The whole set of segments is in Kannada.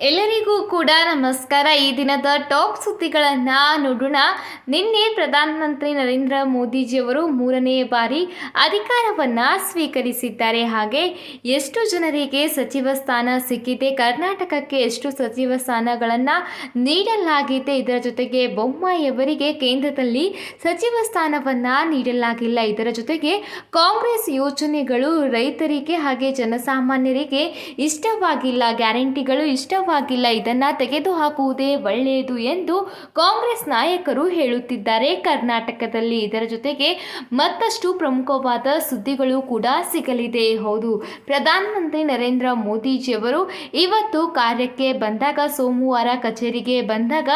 ಎಲ್ಲರಿಗೂ ಕೂಡ ನಮಸ್ಕಾರ. ಈ ದಿನದ ಟಾಪ್ ಸುದ್ದಿಗಳನ್ನು ನೋಡೋಣ. ನಿನ್ನೆ ಪ್ರಧಾನಮಂತ್ರಿ ನರೇಂದ್ರ ಮೋದಿಜಿಯವರು ಮೂರನೇ ಬಾರಿ ಅಧಿಕಾರವನ್ನು ಸ್ವೀಕರಿಸಿದ್ದಾರೆ. ಹಾಗೆ ಎಷ್ಟು ಜನರಿಗೆ ಸಚಿವ ಸ್ಥಾನ ಸಿಕ್ಕಿದೆ, ಕರ್ನಾಟಕಕ್ಕೆ ಎಷ್ಟು ಸಚಿವ ಸ್ಥಾನಗಳನ್ನು ನೀಡಲಾಗಿದೆ, ಇದರ ಜೊತೆಗೆ ಬೊಮ್ಮಾಯಿಯವರಿಗೆ ಕೇಂದ್ರದಲ್ಲಿ ಸಚಿವ ಸ್ಥಾನವನ್ನು ನೀಡಲಾಗಿಲ್ಲ. ಇದರ ಜೊತೆಗೆ ಕಾಂಗ್ರೆಸ್ ಯೋಜನೆಗಳು ರೈತರಿಗೆ ಹಾಗೆ ಜನಸಾಮಾನ್ಯರಿಗೆ ಇಷ್ಟವಾಗಿಲ್ಲ. ಗ್ಯಾರಂಟಿಗಳು ಇಷ್ಟವಾಗಿಲ್ಲ ಇದನ್ನು ತೆಗೆದುಹಾಕುವುದೇ ಒಳ್ಳೆಯದು ಎಂದು ಕಾಂಗ್ರೆಸ್ ನಾಯಕರು ಹೇಳುತ್ತಿದ್ದಾರೆ. ಕರ್ನಾಟಕದಲ್ಲಿ ಇದರ ಜೊತೆಗೆ ಮತ್ತಷ್ಟು ಪ್ರಮುಖವಾದ ಸುದ್ದಿಗಳು ಕೂಡ ಸಿಗಲಿದೆ. ಹೌದು, ಪ್ರಧಾನಮಂತ್ರಿ ನರೇಂದ್ರ ಮೋದಿಜಿಯವರು ಇವತ್ತು ಕಾರ್ಯಕ್ಕೆ ಬಂದಾಗ, ಸೋಮವಾರ ಕಚೇರಿಗೆ ಬಂದಾಗ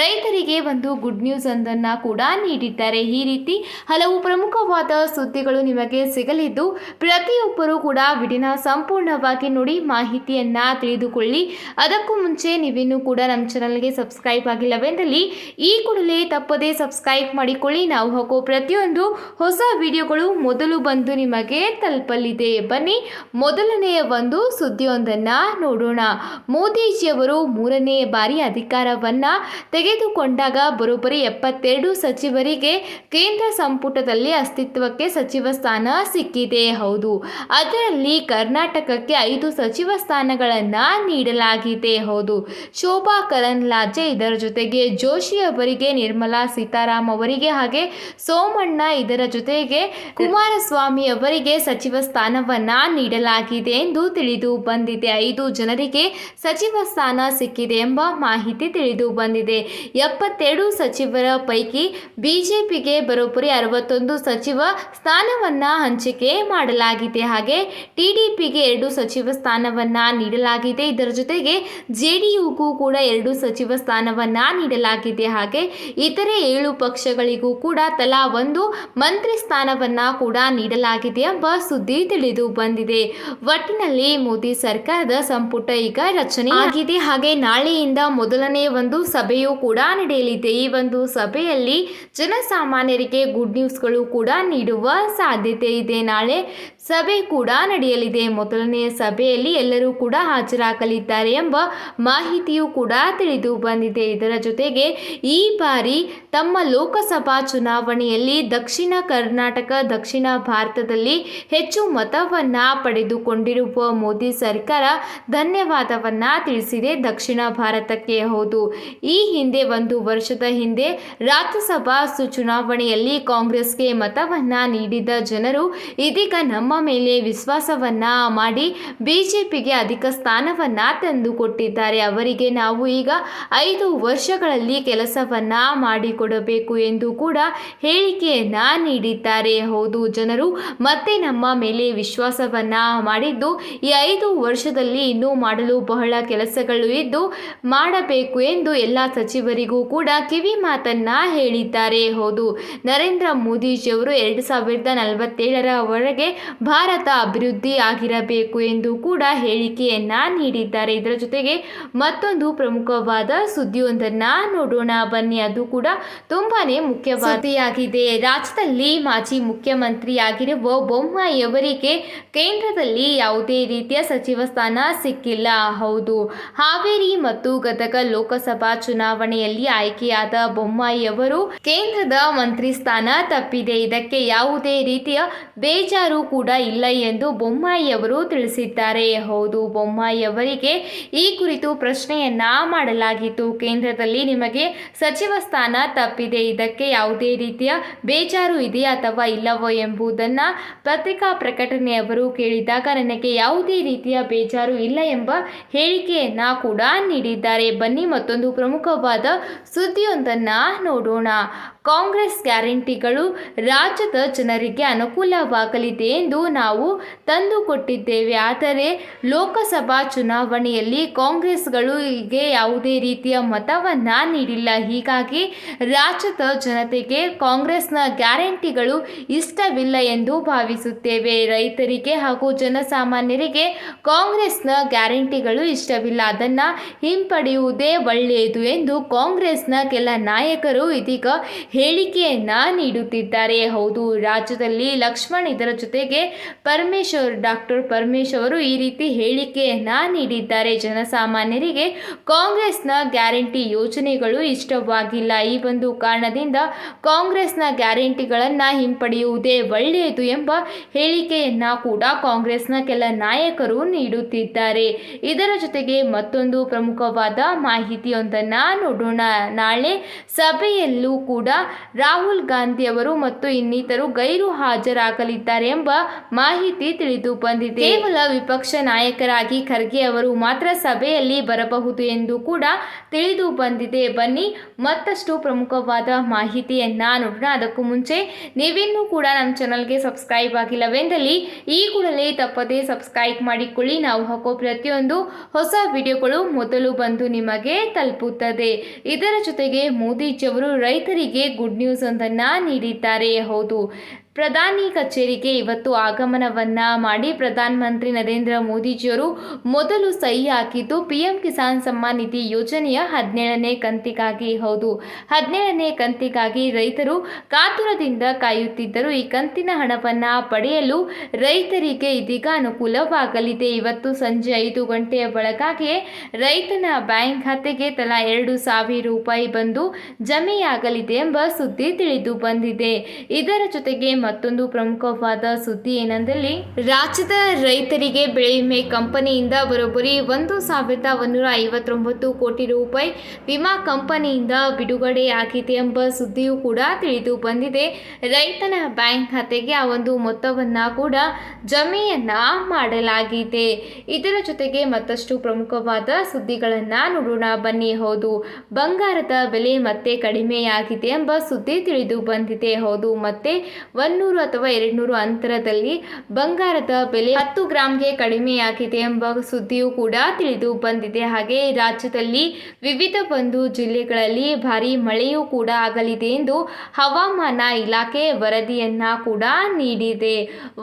ರೈತರಿಗೆ ಒಂದು ಗುಡ್ ನ್ಯೂಸ್ ಒಂದನ್ನು ಕೂಡ ನೀಡಿದ್ದಾರೆ. ಈ ರೀತಿ ಹಲವು ಪ್ರಮುಖವಾದ ಸುದ್ದಿಗಳು ನಿಮಗೆ ಸಿಗಲಿದ್ದು, ಪ್ರತಿಯೊಬ್ಬರೂ ಕೂಡ ವಿಡಿನ ಸಂಪೂರ್ಣವಾಗಿ ನೋಡಿ ಮಾಹಿತಿಯನ್ನ ತಿಳಿದುಕೊಳ್ಳಿ. ಅದಕ್ಕೂ ಮುಂಚೆ ನೀವಿನ್ನೂ ಕೂಡ ನಮ್ಮ ಚಾನಲ್ಗೆ ಸಬ್ಸ್ಕ್ರೈಬ್ ಆಗಿಲ್ಲವೆಂದಲ್ಲಿ ಈ ಕೂಡಲೇ ತಪ್ಪದೇ ಸಬ್ಸ್ಕ್ರೈಬ್ ಮಾಡಿಕೊಳ್ಳಿ. ನಾವು ಹಾಕೋ ಪ್ರತಿಯೊಂದು ಹೊಸ ವಿಡಿಯೋಗಳು ಮೊದಲು ಬಂದು ನಿಮಗೆ ತಲುಪಲಿದೆ. ಬನ್ನಿ ಮೊದಲನೆಯ ಒಂದು ಸುದ್ದಿಯೊಂದನ್ನು ನೋಡೋಣ. ಮೋದಿಜಿಯವರು ಮೂರನೇ ಬಾರಿ ಅಧಿಕಾರವನ್ನು ತೆಗೆದುಕೊಂಡಾಗ ಬರೋಬ್ಬರಿ ಎಪ್ಪತ್ತೆರಡು ಸಚಿವರಿಗೆ ಕೇಂದ್ರ ಸಂಪುಟದಲ್ಲಿ ಅಸ್ತಿತ್ವಕ್ಕೆ ಸಚಿವ ಸ್ಥಾನ ಸಿಕ್ಕಿದೆ. ಹೌದು, ಅದರಲ್ಲಿ ಕರ್ನಾಟಕಕ್ಕೆ ಐದು ಸಚಿವ ಸ್ಥಾನಗಳನ್ನು ನೀಡಲಾಗಿದೆ ಹೌದು. ಶೋಭಾ ಕರಂದ್ಲಾಜೆ ಇದರ ಜೊತೆಗೆ ಜೋಶಿ ಅವರಿಗೆ ನಿರ್ಮಲಾ ಸೀತಾರಾಮ್ ಅವರಿಗೆ ಹಾಗೆ ಸೋಮಣ್ಣ ಇದರ ಜೊತೆಗೆ ಕುಮಾರಸ್ವಾಮಿ ಅವರಿಗೆ ಸಚಿವ ಸ್ಥಾನವನ್ನ ನೀಡಲಾಗಿದೆ ಎಂದು ತಿಳಿದು ಬಂದಿದೆ. ಐದು ಜನರಿಗೆ ಸಚಿವ ಸ್ಥಾನ ಸಿಕ್ಕಿದೆ ಎಂಬ ಮಾಹಿತಿ ತಿಳಿದು ಬಂದಿದೆ. ಎಪ್ಪತ್ತೆರಡು ಸಚಿವರ ಪೈಕಿ ಬಿಜೆಪಿಗೆ ಬರೋಬ್ಬರಿ ಅರವತ್ತೊಂದು ಸಚಿವ ಸ್ಥಾನವನ್ನ ಹಂಚಿಕೆ ಮಾಡಲಾಗಿದೆ. ಹಾಗೆ ಟಿಡಿಪಿಗೆ ಎರಡು ಸಚಿವ ಸ್ಥಾನವನ್ನ ನೀಡಲಾಗಿದೆ. ಇದರ ಜೊತೆಗೆ ಜೆಡಿಯುಗೂ ಕೂಡ ಎರಡು ಸಚಿವ ಸ್ಥಾನವನ್ನ ನೀಡಲಾಗಿದೆ. ಹಾಗೆ ಇತರೆ ಏಳು ಪಕ್ಷಗಳಿಗೂ ಕೂಡ ತಲಾ ಒಂದು ಮಂತ್ರಿ ಸ್ಥಾನವನ್ನ ಕೂಡ ನೀಡಲಾಗಿದೆ ಎಂಬ ಸುದ್ದಿ ತಿಳಿದು ಬಂದಿದೆ. ಒಟ್ಟಿನಲ್ಲಿ ಮೋದಿ ಸರ್ಕಾರದ ಸಂಪುಟ ಈಗ ರಚನೆ ಆಗಿದೆ. ಹಾಗೆ ನಾಳೆಯಿಂದ ಮೊದಲನೇ ಒಂದು ಸಭೆಯೂ ಕೂಡ ನಡೆಯಲಿದೆ. ಈ ಒಂದು ಸಭೆಯಲ್ಲಿ ಜನಸಾಮಾನ್ಯರಿಗೆ ಗುಡ್ ನ್ಯೂಸ್ಗಳು ಕೂಡ ನೀಡುವ ಸಾಧ್ಯತೆ ಇದೆ. ನಾಳೆ ಸಭೆ ಕೂಡ ನಡೆಯಲಿದೆ. ಮೊದಲನೆಯ ಸಭೆಯಲ್ಲಿ ಎಲ್ಲರೂ ಕೂಡ ಹಾಜರಾಗಲಿದ್ದಾರೆ ಎಂಬ ಮಾಹಿತಿಯೂ ಕೂಡ ತಿಳಿದು ಬಂದಿದೆ. ಇದರ ಜೊತೆಗೆ ಈ ಬಾರಿ ತಮ್ಮ ಲೋಕಸಭಾ ಚುನಾವಣೆಯಲ್ಲಿ ದಕ್ಷಿಣ ಕರ್ನಾಟಕ, ದಕ್ಷಿಣ ಭಾರತದಲ್ಲಿ ಹೆಚ್ಚು ಮತವನ್ನ ಪಡೆದುಕೊಂಡಿರುವ ಮೋದಿ ಸರ್ಕಾರ ಧನ್ಯವಾದವನ್ನ ತಿಳಿಸಿದೆ. ದಕ್ಷಿಣ ಭಾರತಕ್ಕೆ ಹೌದು. ಈ ಹಿಂದೆ ಒಂದು ವರ್ಷದ ಹಿಂದೆ ರಾಜ್ಯಸಭಾ ಚುನಾವಣೆಯಲ್ಲಿ ಕಾಂಗ್ರೆಸ್ಗೆ ಮತವನ್ನ ನೀಡಿದ ಜನರು ಇದೀಗ ನಮ್ಮ ಮೇಲೆ ವಿಶ್ವಾಸವನ್ನ ಮಾಡಿ ಬಿಜೆಪಿಗೆ ಅಧಿಕ ಸ್ಥಾನವನ್ನ ತಂದುಕೊಟ್ಟಿದ್ದಾರೆ. ಅವರಿಗೆ ನಾವು ಈಗ ಐದು ವರ್ಷಗಳಲ್ಲಿ ಕೆಲಸವನ್ನ ಮಾಡಿಕೊಡಬೇಕು ಎಂದು ಕೂಡ ಹೇಳಿಕೆಯನ್ನು ನೀಡಿದ್ದಾರೆ. ಹೌದು, ಜನರು ಮತ್ತೆ ನಮ್ಮ ಮೇಲೆ ವಿಶ್ವಾಸವನ್ನ ಮಾಡಿದ್ದು, ಈ ಐದು ವರ್ಷದಲ್ಲಿ ಇನ್ನೂ ಮಾಡಲು ಬಹಳ ಕೆಲಸಗಳು ಇದ್ದು ಮಾಡಬೇಕು ಎಂದು ಎಲ್ಲ ಸಚಿವರಿಗೂ ಕೂಡ ಕಿವಿ ಮಾತನ್ನ ಹೇಳಿದ್ದಾರೆ. ಹೌದು, ನರೇಂದ್ರ ಮೋದಿಜಿಯವರು ಎರಡು ಸಾವಿರದ ನಲವತ್ತೇಳರವರೆಗೆ ಭಾರತ ಅಭಿವೃದ್ಧಿ ಆಗಿರಬೇಕು ಎಂದು ಕೂಡ ಹೇಳಿಕೆಯನ್ನ ನೀಡಿದ್ದಾರೆ. ಇದರ ಜೊತೆಗೆ ಮತ್ತೊಂದು ಪ್ರಮುಖವಾದ ಸುದ್ದಿಯೊಂದನ್ನ ನೋಡೋಣ. ಬನ್ನಿ, ಅದು ಕೂಡ ತುಂಬಾನೇ ಮುಖ್ಯವಾದಿಯಾಗಿದೆ ರಾಜ್ಯದಲ್ಲಿ ಮಾಜಿ ಮುಖ್ಯಮಂತ್ರಿಯಾಗಿರುವ ಬೊಮ್ಮಾಯಿಯವರಿಗೆ ಕೇಂದ್ರದಲ್ಲಿ ಯಾವುದೇ ರೀತಿಯ ಸಚಿವ ಸ್ಥಾನ ಸಿಕ್ಕಿಲ್ಲ. ಹೌದು, ಹಾವೇರಿ ಮತ್ತು ಗದಗ ಲೋಕಸಭಾ ಚುನಾವಣೆಯಲ್ಲಿ ಆಯ್ಕೆಯಾದ ಬೊಮ್ಮಾಯಿಯವರು ಕೇಂದ್ರದ ಮಂತ್ರಿ ಸ್ಥಾನ ತಪ್ಪಿದೆ. ಇದಕ್ಕೆ ಯಾವುದೇ ರೀತಿಯ ಬೇಜಾರು ಕೂಡ ಇಲ್ಲ ಎಂದು ಬೊಮ್ಮಾಯಿಯವರು ತಿಳಿಸಿದ್ದಾರೆ. ಹೌದು ಬೊಮ್ಮಾಯಿಯವರಿಗೆ ಕುರಿತು ಪ್ರಶ್ನೆಯನ್ನ ಮಾಡಲಾಗಿತ್ತು. ಕೇಂದ್ರದಲ್ಲಿ ನಿಮಗೆ ಸಚಿವ ಸ್ಥಾನ ತಪ್ಪಿದೆ. ಇದಕ್ಕೆ ಯಾವುದೇ ರೀತಿಯ ಬೇಜಾರು ಇದೆಯಾ ಅಥವಾ ಇಲ್ಲವೋ ಎಂಬುದನ್ನ ಪತ್ರಿಕಾ ಪ್ರಕಟಣೆಯವರು ಕೇಳಿದಾಗ ನನಗೆ ಯಾವುದೇ ರೀತಿಯ ಬೇಜಾರು ಇಲ್ಲ ಎಂಬ ಹೇಳಿಕೆಯನ್ನ ಕೂಡ ನೀಡಿದ್ದಾರೆ. ಬನ್ನಿ ಮತ್ತೊಂದು ಪ್ರಮುಖವಾದ ಸುದ್ದಿಯೊಂದನ್ನ ನೋಡೋಣ. ಕಾಂಗ್ರೆಸ್ ಗ್ಯಾರಂಟಿಗಳು ರಾಜ್ಯದ ಜನರಿಗೆ ಅನುಕೂಲವಾಗಲಿದೆ ಎಂದು ನಾವು ತಂದುಕೊಟ್ಟಿದ್ದೇವೆ. ಆದರೆ ಲೋಕಸಭಾ ಚುನಾವಣೆಯಲ್ಲಿ ಕಾಂಗ್ರೆಸ್ಗಳು ಹೀಗೆ ಯಾವುದೇ ರೀತಿಯ ಮತವನ್ನು ನೀಡಿಲ್ಲ. ಹೀಗಾಗಿ ರಾಜ್ಯದ ಜನತೆಗೆ ಕಾಂಗ್ರೆಸ್ನ ಗ್ಯಾರಂಟಿಗಳು ಇಷ್ಟವಿಲ್ಲ ಎಂದು ಭಾವಿಸುತ್ತೇವೆ. ರೈತರಿಗೆ ಹಾಗೂ ಜನಸಾಮಾನ್ಯರಿಗೆ ಕಾಂಗ್ರೆಸ್ನ ಗ್ಯಾರಂಟಿಗಳು ಇಷ್ಟವಿಲ್ಲ. ಅದನ್ನು ಹಿಂಪಡೆಯುವುದೇ ಒಳ್ಳೆಯದು ಎಂದು ಕಾಂಗ್ರೆಸ್ನ ಕೆಲ ನಾಯಕರು ಇದೀಗ ಹೇಳಿಕೆಯನ್ನ ನೀಡುತ್ತಿದ್ದಾರೆ. ಹೌದು, ರಾಜ್ಯದಲ್ಲಿ ಲಕ್ಷ್ಮಣ್ ಇದರ ಜೊತೆಗೆ ಪರಮೇಶ್ವರ್, ಡಾಕ್ಟರ್ ಪರಮೇಶ್ ಅವರು ಈ ರೀತಿ ಹೇಳಿಕೆಯನ್ನ ನೀಡಿದ್ದಾರೆ. ಜನಸಾಮಾನ್ಯರಿಗೆ ಕಾಂಗ್ರೆಸ್ನ ಗ್ಯಾರಂಟಿ ಯೋಜನೆಗಳು ಇಷ್ಟವಾಗಿಲ್ಲ. ಈ ಒಂದು ಕಾರಣದಿಂದ ಕಾಂಗ್ರೆಸ್ನ ಗ್ಯಾರಂಟಿಗಳನ್ನು ಹಿಂಪಡೆಯುವುದೇ ಒಳ್ಳೆಯದು ಎಂಬ ಹೇಳಿಕೆಯನ್ನ ಕೂಡ ಕಾಂಗ್ರೆಸ್ನ ಕೆಲ ನಾಯಕರು ನೀಡುತ್ತಿದ್ದಾರೆ. ಇದರ ಜೊತೆಗೆ ಮತ್ತೊಂದು ಪ್ರಮುಖವಾದ ಮಾಹಿತಿಯೊಂದನ್ನು ನೋಡೋಣ. ನಾಳೆ ಸಭೆಯಲ್ಲೂ ಕೂಡ ರಾಹುಲ್ ಗಾಂಧಿ ಅವರು ಮತ್ತು ಇನ್ನಿತರು ಗೈರು ಹಾಜರಾಗಲಿದ್ದಾರೆ ಎಂಬ ಮಾಹಿತಿ ತಿಳಿದು ಬಂದಿದೆ. ಕೇವಲ ವಿಪಕ್ಷ ನಾಯಕರಾಗಿ ಖರ್ಗೆ ಅವರು ಮಾತ್ರ ಸಭೆಯಲ್ಲಿ ಬರಬಹುದು ಎಂದು ಕೂಡ ತಿಳಿದು ಬಂದಿದೆ. ಬನ್ನಿ, ಮತ್ತಷ್ಟು ಪ್ರಮುಖವಾದ ಮಾಹಿತಿಯನ್ನ ನೋಡೋಣ. ಅದಕ್ಕೂ ಮುಂಚೆ ನೀವಿನ್ನೂ ಕೂಡ ನಮ್ಮ ಚಾನಲ್ಗೆ ಸಬ್ಸ್ಕ್ರೈಬ್ ಆಗಿಲ್ಲವೆಂದಲ್ಲಿ ಈ ಕೂಡಲೇ ತಪ್ಪದೇ ಸಬ್ಸ್ಕ್ರೈಬ್ ಮಾಡಿಕೊಳ್ಳಿ. ನಾವು ಹಾಕೋ ಪ್ರತಿಯೊಂದು ಹೊಸ ವಿಡಿಯೋಗಳು ಮೊದಲು ಬಂದು ನಿಮಗೆ ತಲುಪುತ್ತದೆ. ಇದರ ಜೊತೆಗೆ ಮೋದಿಜಿಯವರು ರೈತರಿಗೆ ಗುಡ್ ನ್ಯೂಸ್ ಒಂದನ್ನು ನೀಡಿದ್ದಾರೆ. ಹೌದು. ಪ್ರಧಾನಿ ಕಚೇರಿಗೆ ಇವತ್ತು ಆಗಮನವನ್ನ ಮಾಡಿ ಪ್ರಧಾನಮಂತ್ರಿ ನರೇಂದ್ರ ಮೋದಿಜಿಯವರು ಮೊದಲು ಸಹಿ ಹಾಕಿದ್ದು ಪಿಎಂ ಕಿಸಾನ್ ಸಮ್ಮಾನ್ ನಿಧಿ ಯೋಜನೆಯ ಹದಿನೇಳನೇ ಕಂತಿಗಾಗಿ ಹೌದು. ಹದಿನೇಳನೇ ಕಂತಿಗಾಗಿ ರೈತರು ಕಾತುರದಿಂದ ಕಾಯುತ್ತಿದ್ದರು ಈ ಕಂತಿನ ಹಣವನ್ನು ಪಡೆಯಲು ರೈತರಿಗೆ ಇದೀಗ ಅನುಕೂಲವಾಗಲಿದೆ. ಇವತ್ತು ಸಂಜೆ ಐದು ಗಂಟೆಯ ಒಳಗಾಗಿಯೇ ರೈತನ ಬ್ಯಾಂಕ್ ಖಾತೆಗೆ ತಲಾ ಎರಡು ಸಾವಿರ ರೂಪಾಯಿ ಬಂದು ಜಮೆಯಾಗಲಿದೆ ಎಂಬ ಸುದ್ದಿ ತಿಳಿದು ಬಂದಿದೆ. ಇದರ ಜೊತೆಗೆ ಮತ್ತೊಂದು ಪ್ರಮುಖವಾದ ಸುದ್ದಿ ಏನಂದಲ್ಲಿ ರಾಜ್ಯದ ರೈತರಿಗೆ ಬೆಳೆ ವಿಮೆ ಕಂಪನಿಯಿಂದ ಬರೋಬ್ಬರಿ ಒಂದು ಸಾವಿರದ ಒಂದೂರ ಐವತ್ತೊಂಬತ್ತು ಕೋಟಿ ರೂಪಾಯಿ ವಿಮಾ ಕಂಪನಿಯಿಂದ ಬಿಡುಗಡೆಯಾಗಿದೆ ಎಂಬ ಸುದ್ದಿಯೂ ಕೂಡ ತಿಳಿದು ಬಂದಿದೆ. ರೈತನ ಬ್ಯಾಂಕ್ ಖಾತೆಗೆ ಆ ಒಂದು ಮೊತ್ತವನ್ನ ಕೂಡ ಜಮೆಯನ್ನ ಮಾಡಲಾಗಿದೆ. ಇದರ ಜೊತೆಗೆ ಮತ್ತಷ್ಟು ಪ್ರಮುಖವಾದ ಸುದ್ದಿಗಳನ್ನು ನೋಡೋಣ. ಬನ್ನಿ, ಹೌದು, ಬಂಗಾರದ ಬೆಲೆ ಮತ್ತೆ ಕಡಿಮೆಯಾಗಿದೆ ಎಂಬ ಸುದ್ದಿ ತಿಳಿದು ಬಂದಿದೆ. ಹೌದು, ಮತ್ತೆ ಒಂದೂರು ಅಥವಾ ಎರಡ್ನೂರು ಅಂತರದಲ್ಲಿ ಬಂಗಾರದ ಬೆಲೆ ಹತ್ತು ಗ್ರಾಮ್ಗೆ ಕಡಿಮೆಯಾಗಿದೆ ಎಂಬ ಸುದ್ದಿಯೂ ಕೂಡ ತಿಳಿದು ಬಂದಿದೆ. ಹಾಗೆ ರಾಜ್ಯದಲ್ಲಿ ವಿವಿಧ ಒಂದು ಜಿಲ್ಲೆಗಳಲ್ಲಿ ಭಾರಿ ಮಳೆಯೂ ಕೂಡ ಆಗಲಿದೆ ಎಂದು ಹವಾಮಾನ ಇಲಾಖೆ ವರದಿಯನ್ನ ಕೂಡ ನೀಡಿದೆ.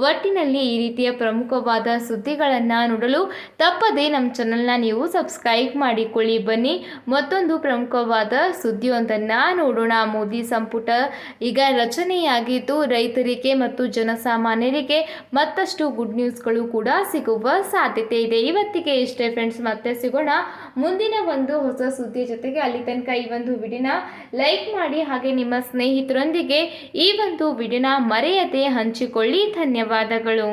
ಒಟ್ಟಿನಲ್ಲಿ ಈ ರೀತಿಯ ಪ್ರಮುಖವಾದ ಸುದ್ದಿಗಳನ್ನು ನೋಡಲು ತಪ್ಪದೆ ನಮ್ಮ ಚಾನಲ್ನ ನೀವು ಸಬ್ಸ್ಕ್ರೈಬ್ ಮಾಡಿಕೊಳ್ಳಿ. ಬನ್ನಿ, ಮತ್ತೊಂದು ಪ್ರಮುಖವಾದ ಸುದ್ದಿಯೊಂದನ್ನು ನೋಡೋಣ. ಮೋದಿ ಸಂಪುಟ ಈಗ ರಚನೆಯಾಗಿದ್ದು ರೈತರಿಗೆ ಮತ್ತು ಜನಸಾಮಾನ್ಯರಿಗೆ ಮತ್ತಷ್ಟು ಗುಡ್ ನ್ಯೂಸ್ಗಳು ಕೂಡ ಸಿಗುವ ಸಾಧ್ಯತೆ ಇದೆ. ಇವತ್ತಿಗೆ ಇಷ್ಟೇ ಫ್ರೆಂಡ್ಸ್ ಮತ್ತೆ ಸಿಗೋಣ ಮುಂದಿನ ಒಂದು ಹೊಸ ಸುದ್ದಿ ಜೊತೆಗೆ. ಅಲ್ಲಿ ತನಕ ಈ ಒಂದು ವಿಡಿಯೋನ ಲೈಕ್ ಮಾಡಿ, ಹಾಗೆ ನಿಮ್ಮ ಸ್ನೇಹಿತರೊಂದಿಗೆ ಈ ಒಂದು ವಿಡಿಯೋನ ಮರೆಯದೆ ಹಂಚಿಕೊಳ್ಳಿ. ಧನ್ಯವಾದಗಳು.